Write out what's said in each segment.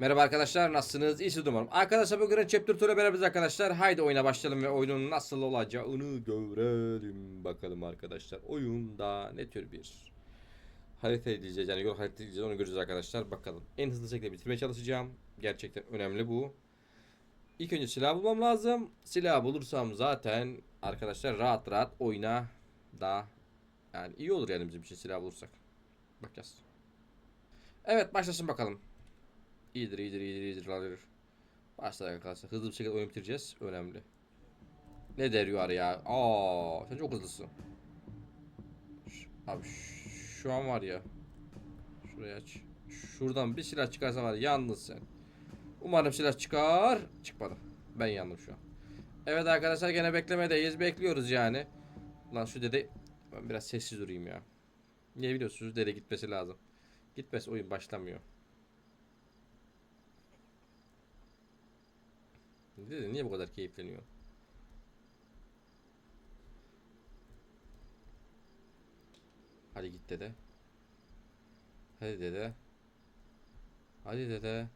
Merhaba arkadaşlar nasılsınız? İyisiniz umarım. Arkadaşlar bugün Chapter 2 ile beraberiz arkadaşlar. Haydi oyuna başlayalım ve oyunun nasıl olacağını görelim bakalım arkadaşlar. Oyunda ne tür bir harita izleyeceğiz yani yol harita izleyeceğiz onu göreceğiz arkadaşlar. Bakalım. En hızlı şekilde bitirmeye çalışacağım. Gerçekten önemli bu. İlk önce silah bulmam lazım. Silah bulursam zaten arkadaşlar rahat rahat oyuna da yani iyi olur yani bizim için silah bulursak. Bakacağız. Evet başlasın bakalım. İyidir iyidir iyidir iyidir alır. Başla arkadaşlar. Hızlı bir şekilde oyun bitireceğiz. Önemli. Ne der yuvar ya? Aa, sen çok hızlısın. Ş- Abi şu an var ya. Şurayı aç. Şuradan bir silah çıkarsa var ya yalnız sen. Umarım silah çıkar. Çıkmadı. Ben yandım şu an. Evet arkadaşlar gene beklemedeyiz. Bekliyoruz yani. Lan şu dede ben biraz sessiz durayım ya. Niye biliyorsunuz dede gitmesi lazım. Gitmesi oyun başlamıyor. Dede niye bu kadar keyifleniyor? Hadi git dede. Hadi dede. Hadi dede.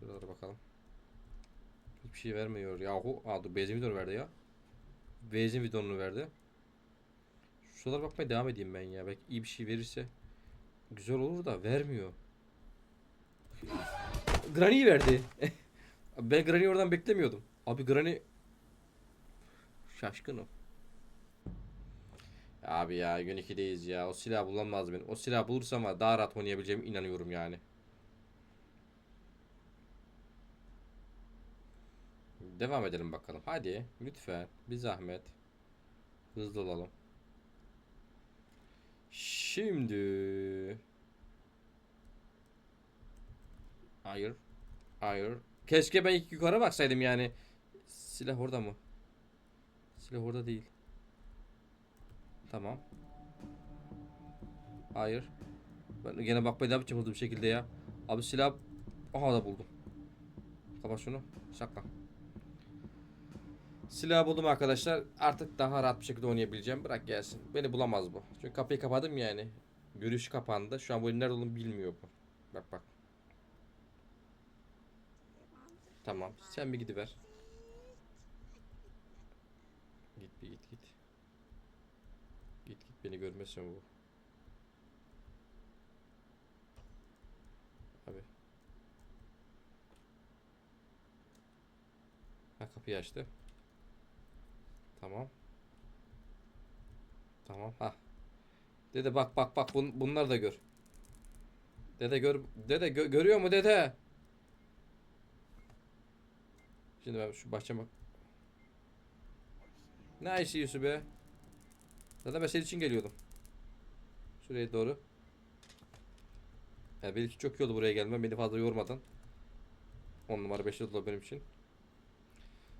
Şuralara bakalım. Hiçbir şey vermiyor yahu. Aa dur benzin bidonu verdi ya. Benzin bidonunu verdi. Şuralara bakmaya devam edeyim ben ya. Belki iyi bir şey verirse güzel olur da vermiyor. Granny verdi. ben Granny oradan beklemiyordum. Abi Granny şaşkınım. Abi ya gün 2'deyiz ya. O silah bulamaz benim. O silah bulursam daha rahat oynayabileceğime inanıyorum yani. Devam edelim bakalım. Hadi lütfen bir zahmet. Hızlı olalım. Şimdi Hayır. Hayır. Keşke ben ilk yukarı baksaydım yani. Silah orada mı? Silah orada değil. Tamam. Hayır. Ben gene devam edeceğim hızlı bir şekilde ya. Abi silah... Aha da buldum. Kapat şunu. Sakla. Silah buldum arkadaşlar. Artık daha rahat bir şekilde oynayabileceğim. Bırak gelsin. Beni bulamaz bu. Çünkü kapıyı kapadım yani. Görüş kapandı. Şu an bu nerede olduğunu bilmiyor bu. Bak bak. Tamam. Sen bir gidiver. Git bir git git. Git git beni görmesin bu. Abi. Ha kapıyı açtı. Tamam. Tamam. Ha. Dede bak bak bak bun, bunlar da gör. Dede gör. Dede gö- görüyor mu dede? Şimdi ben şu bahçeme. Ne işi Yusuf be? Zaten ben senin için geliyordum. Şuraya doğru. Yani için çok iyi oldu buraya gelmem. Beni fazla yormadan. 10 numara 5 yıldız benim için.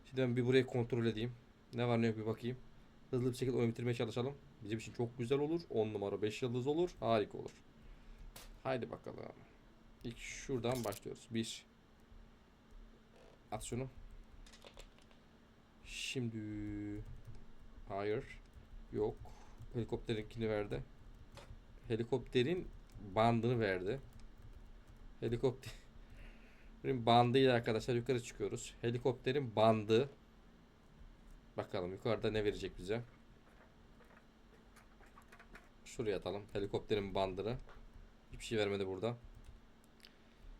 Şimdi ben bir burayı kontrol edeyim. Ne var ne yok bir bakayım. Hızlı bir şekilde oyun bitirmeye çalışalım. Bizim için çok güzel olur. 10 numara 5 yıldız olur. Harika olur. Haydi bakalım. İlk şuradan başlıyoruz. 1 At şunu. Şimdi hayır yok. Helikopterinkini verdi. Helikopterin bandını verdi. Helikopterin bandıyla arkadaşlar yukarı çıkıyoruz. Helikopterin bandı. Bakalım yukarıda ne verecek bize. Şuraya atalım. Helikopterin bandını. Hiçbir şey vermedi burada.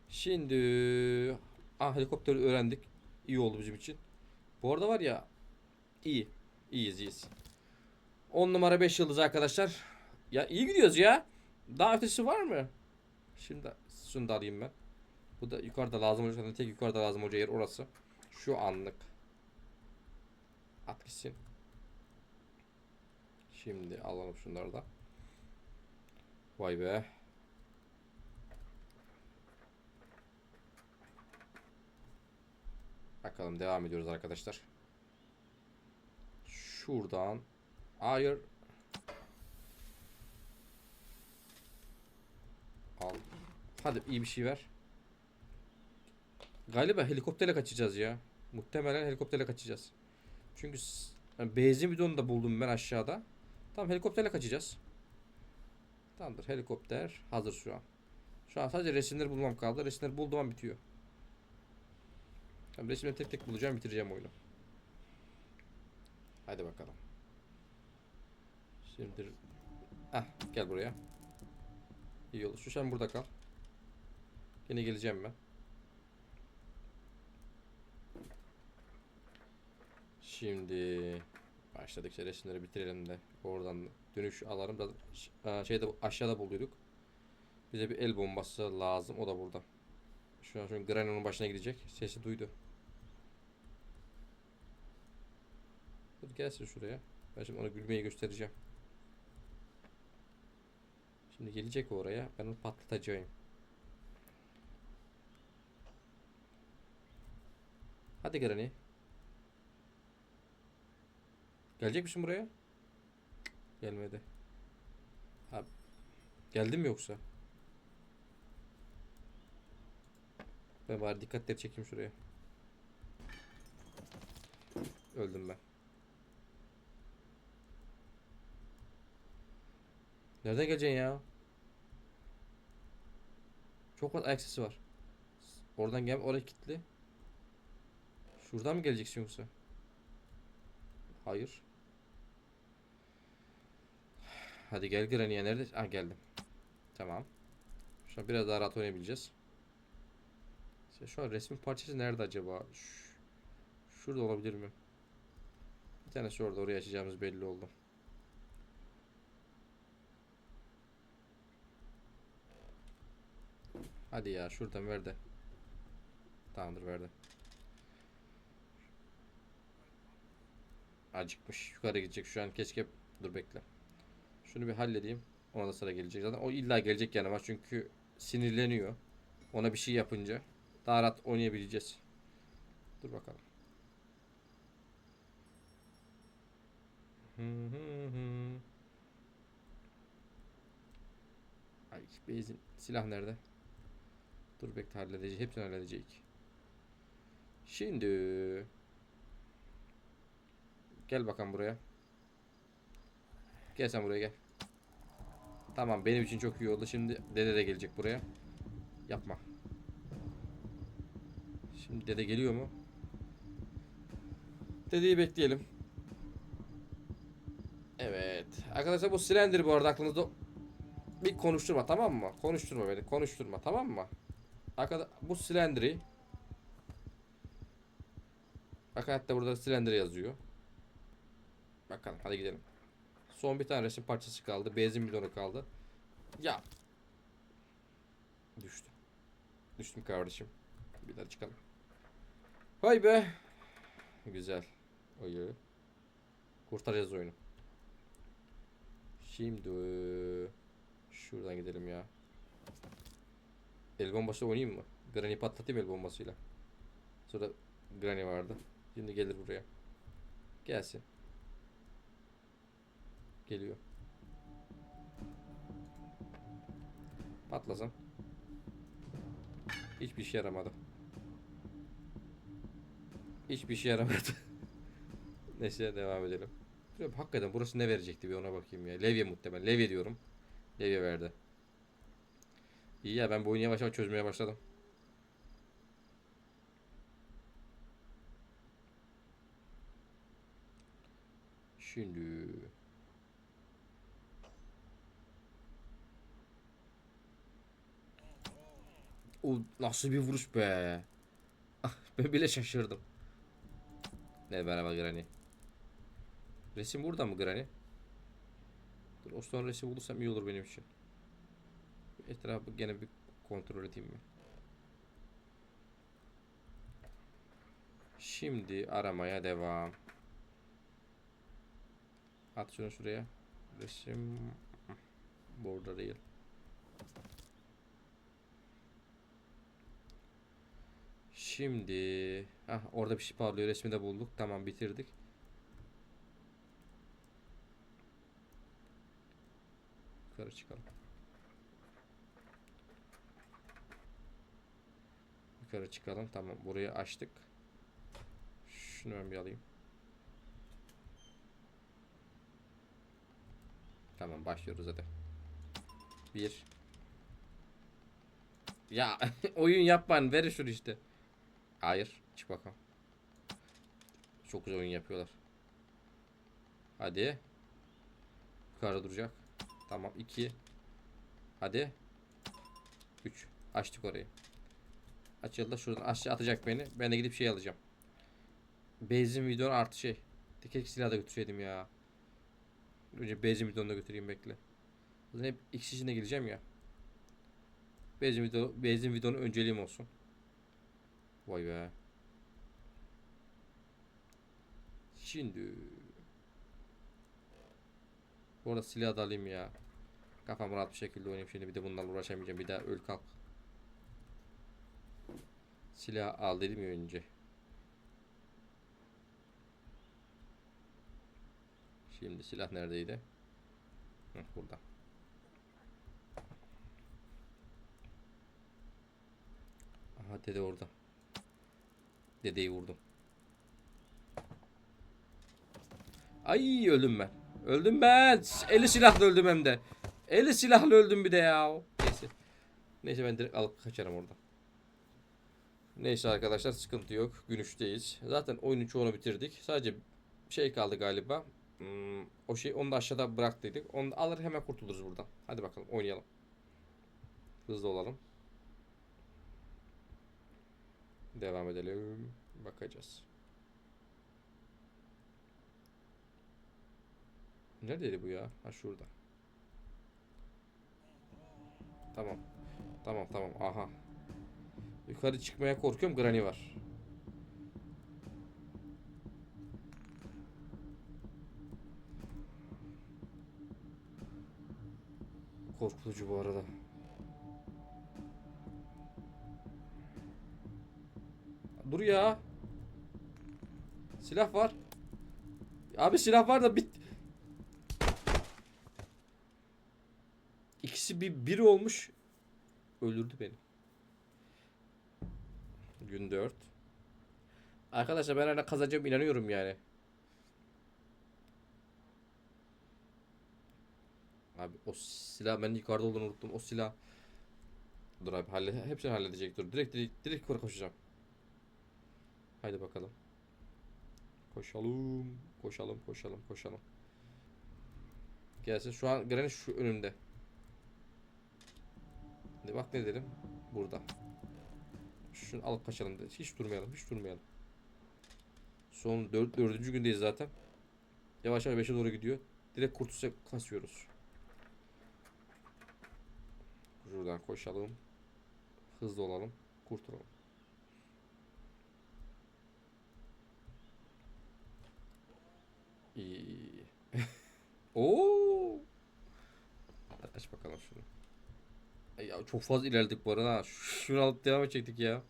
Şimdi ah helikopteri öğrendik. İyi oldu bizim için. Bu arada var ya iyi. İyiyiz iyiyiz. 10 numara 5 yıldız arkadaşlar. Ya iyi gidiyoruz ya. Daha ötesi var mı? Şimdi şunu da alayım ben. Bu da yukarıda lazım olacak. Tek yukarıda lazım olacak yer orası. Şu anlık. At gitsin. Şimdi alalım şunları da. Vay be. Bakalım devam ediyoruz arkadaşlar. Şuradan. Hayır. Al. Hadi iyi bir şey ver. Galiba helikopterle kaçacağız ya. Muhtemelen helikopterle kaçacağız. Çünkü yani benzin bidonu da buldum ben aşağıda. Tamam helikopterle kaçacağız. Tamamdır helikopter hazır şu an. Şu an sadece resimleri bulmam kaldı. Resimleri bulduğum an bitiyor. Tamam resimleri tek tek bulacağım bitireceğim oyunu. Hadi bakalım. Şimdi ah gel buraya. İyi olur. Şu sen burada kal. Yine geleceğim ben. Şimdi başladık işte resimleri bitirelim de oradan dönüş alalım da Aa, şeyde aşağıda buluyorduk. Bize bir el bombası lazım. O da burada. Şu an şu Granny'nin başına gidecek. Sesi duydu. Dur gelsin şuraya. Ben şimdi ona gülmeyi göstereceğim. Şimdi gelecek oraya. Ben onu patlatacağım. Hadi Granny. Gelecek misin buraya? Gelmedi. Abi. Geldin mi yoksa? Ben bari dikkatleri çekeyim şuraya. Öldüm ben. Nereden geleceksin ya? Çok fazla ayak sesi var. Oradan gel, oraya kilitli. Şuradan mı geleceksin yoksa? Hayır. Hadi gel Granny'e nerede? Ah geldim. Tamam. Şu an biraz daha rahat oynayabileceğiz. İşte şu an resmin parçası nerede acaba? Şurada olabilir mi? Bir tanesi orada oraya açacağımız belli oldu. Hadi ya şuradan ver de. Tamamdır verdi. Acıkmış. Yukarı gidecek şu an. Keşke dur bekle. Şunu bir halledeyim. Ona da sıra gelecek. Zaten o illa gelecek yanıma çünkü sinirleniyor. Ona bir şey yapınca daha rahat oynayabileceğiz. Dur bakalım. Ay benzin silah nerede? Dur bekle halledeceğiz. Hepsini halledecek. Şimdi Gel bakalım buraya. Gel sen buraya gel. Tamam benim için çok iyi oldu. Şimdi dede de gelecek buraya. Yapma. Şimdi dede geliyor mu? Dedeyi bekleyelim. Evet. Arkadaşlar bu silindir bu arada aklınızda bir konuşturma tamam mı? Konuşturma beni. Konuşturma tamam mı? Arkadaşlar bu silindiri Bak hatta burada silindir yazıyor. Bakalım hadi gidelim. Son bir tane resim parçası kaldı. Benzin bidonu kaldı. Ya. Düştüm. Düştüm kardeşim. Bir daha çıkalım. Vay be. Güzel. Oyu. Kurtaracağız oyunu. Şimdi şuradan gidelim ya. El bombası oynayayım mı? Granny patlatayım el bombasıyla. Sonra Granny vardı. Şimdi gelir buraya. Gelsin. Geliyor. Patlasın. Hiçbir işe yaramadı. Hiçbir işe yaramadı. Neyse devam edelim. Hakikaten burası ne verecekti bir ona bakayım ya. Levye muhtemelen. Levye diyorum. Levye verdi. İyi ya ben bu oyunu yavaş yavaş çözmeye başladım. Şimdi O nasıl bir vuruş be. Ah, ben bile şaşırdım. Ne merhaba Granny. Resim burada mı Granny? Dur o son resim bulursam iyi olur benim için. Etrafı gene bir kontrol edeyim mi? Şimdi aramaya devam. At şunu şuraya. Resim burada değil. Şimdi ah orada bir şey parlıyor. Resmi de bulduk. Tamam bitirdik. Yukarı çıkalım. Yukarı çıkalım. Tamam burayı açtık. Şunu ben bir alayım. Tamam başlıyoruz hadi. Bir. Ya oyun yapman ver şunu işte. Hayır. Çık bakalım. Çok güzel oyun yapıyorlar. Hadi. Yukarıda duracak. Tamam 2. Hadi. 3. Açtık orayı. Açıldı şuradan aşağı atacak beni. Ben de gidip şey alacağım. Benzin bidonu artı şey. Tekek silah da götürseydim ya. Önce benzin bidonu da götüreyim bekle. Zaten hep ikisi içinde geleceğim ya. Benzin video, benzin videonun önceliğim olsun. Vay be. Şimdi. Bu arada silah da alayım ya. Kafam rahat bir şekilde oynayayım şimdi bir de bunlarla uğraşamayacağım. Bir daha öl kalk. Silah al dedim ya önce. Şimdi silah neredeydi? Hı, burada. Aha dede orada. Dedeyi vurdum. Ay öldüm ben. Öldüm ben. Eli silahla öldüm hem de. Eli silahla öldüm bir de ya. Neyse. Neyse ben direkt alıp kaçarım oradan. Neyse arkadaşlar sıkıntı yok. Gün 3'teyiz. Zaten oyunun çoğunu bitirdik. Sadece şey kaldı galiba. Hmm, o şey onu da aşağıda bıraktıydık. Onu da alır hemen kurtuluruz buradan. Hadi bakalım oynayalım. Hızlı olalım. Devam edelim. Bakacağız. Neredeydi bu ya? Ha şurada. Tamam. Tamam tamam. Aha. Yukarı çıkmaya korkuyorum. Granny var. Korkutucu bu arada. Dur ya. Silah var. Abi silah var da bit. İkisi bir biri olmuş. Öldürdü beni. Gün 4. Arkadaşlar ben hala kazanacağım inanıyorum yani. Abi o silah ben yukarıda olduğunu unuttum. O silah. Dur abi halle hepsini halledecek. Dur direkt direkt direkt yukarı koşacağım. Haydi bakalım. Koşalım. Koşalım, koşalım, koşalım. Gelsin. Şu an Granny şu önümde. Bak ne dedim. Burada. Şunu alıp kaçalım. dedi. Hiç durmayalım, hiç durmayalım. Son dört, dördüncü gündeyiz zaten. Yavaş yavaş 5'e doğru gidiyor. Direkt kurtulsa kasıyoruz. Şuradan koşalım. Hızlı olalım. Kurtulalım. İyi. Oo. Aç bakalım şunu. Ya çok fazla ilerledik bu arada. Şunu alıp devam edecektik ya.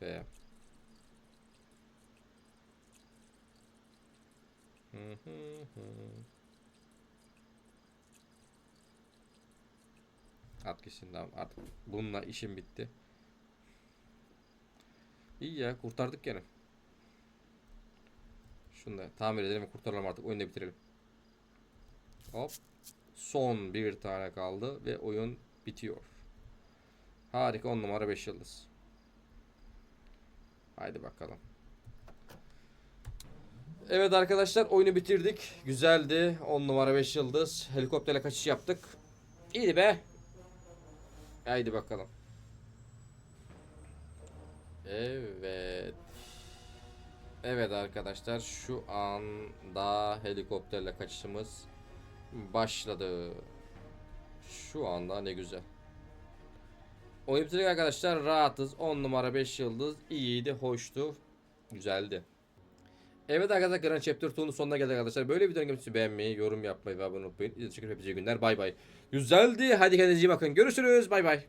F. Hı hı. At gitsin tamam artık bununla işim bitti. İyi ya kurtardık gene. Şunu da tamir edelim ve kurtaralım artık oyunu da bitirelim. Hop. Son bir tane kaldı ve oyun bitiyor. Harika 10 numara 5 yıldız. Haydi bakalım. Evet arkadaşlar oyunu bitirdik. Güzeldi. 10 numara 5 yıldız. Helikopterle kaçış yaptık. İyiydi be. Haydi bakalım. Evet. Evet arkadaşlar şu anda helikopterle kaçışımız başladı. Şu anda ne güzel. Oyun bitirdik arkadaşlar rahatız. 10 numara 5 yıldız iyiydi, hoştu, güzeldi. Evet arkadaşlar Grand Chapter 2'nun sonuna geldik arkadaşlar. Böyle videonun gelmesi beğenmeyi, yorum yapmayı ve abone olmayı unutmayın. İzlediğiniz için hepinize günler. Bay bay. Güzeldi. Hadi kendinize iyi bakın. Görüşürüz. Bay bay.